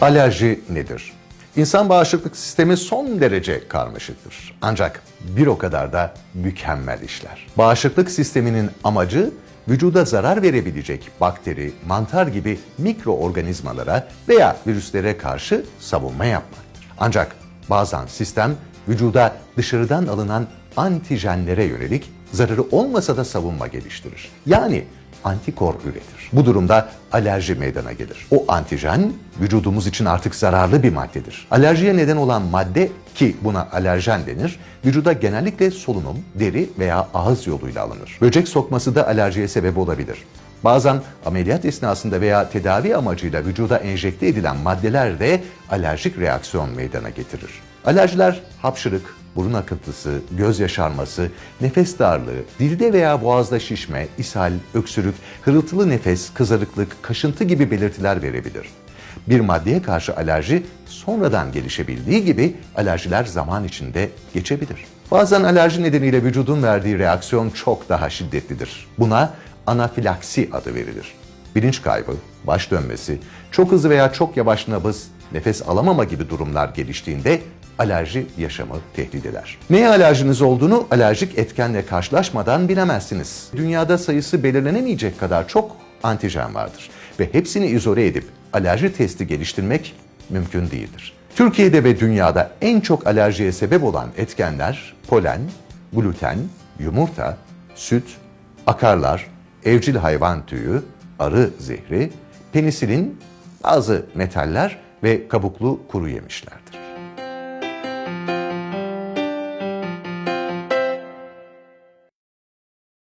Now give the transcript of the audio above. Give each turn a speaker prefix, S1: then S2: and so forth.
S1: Alerji nedir? İnsan bağışıklık sistemi son derece karmaşıktır. Ancak bir o kadar da mükemmel işler. Bağışıklık sisteminin amacı vücuda zarar verebilecek bakteri, mantar gibi mikroorganizmalara veya virüslere karşı savunma yapmaktır. Ancak bazen sistem vücuda dışarıdan alınan antijenlere yönelik zararı olmasa da savunma geliştirir. Yani antikor üretir. Bu durumda alerji meydana gelir. O antijen vücudumuz için artık zararlı bir maddedir. Alerjiye neden olan madde ki buna alerjen denir, vücuda genellikle solunum, deri veya ağız yoluyla alınır. Böcek sokması da alerjiye sebep olabilir. Bazen ameliyat esnasında veya tedavi amacıyla vücuda enjekte edilen maddeler de alerjik reaksiyon meydana getirir. Alerjiler hapşırık, burun akıntısı, göz yaşarması, nefes darlığı, dilde veya boğazda şişme, ishal, öksürük, hırıltılı nefes, kızarıklık, kaşıntı gibi belirtiler verebilir. Bir maddeye karşı alerji sonradan gelişebildiği gibi alerjiler zaman içinde geçebilir. Bazen alerji nedeniyle vücudun verdiği reaksiyon çok daha şiddetlidir. Buna anafilaksi adı verilir. Bilinç kaybı, baş dönmesi, çok hızlı veya çok yavaş nabız, nefes alamama gibi durumlar geliştiğinde alerji yaşamı tehdit eder. Neye alerjiniz olduğunu alerjik etkenle karşılaşmadan bilemezsiniz. Dünyada sayısı belirlenemeyecek kadar çok antijen vardır ve hepsini izole edip alerji testi geliştirmek mümkün değildir. Türkiye'de ve dünyada en çok alerjiye sebep olan etkenler polen, gluten, yumurta, süt, akarlar, evcil hayvan tüyü, arı zehri, penisilin, bazı metaller ve kabuklu kuru yemişlerdir. Thank you.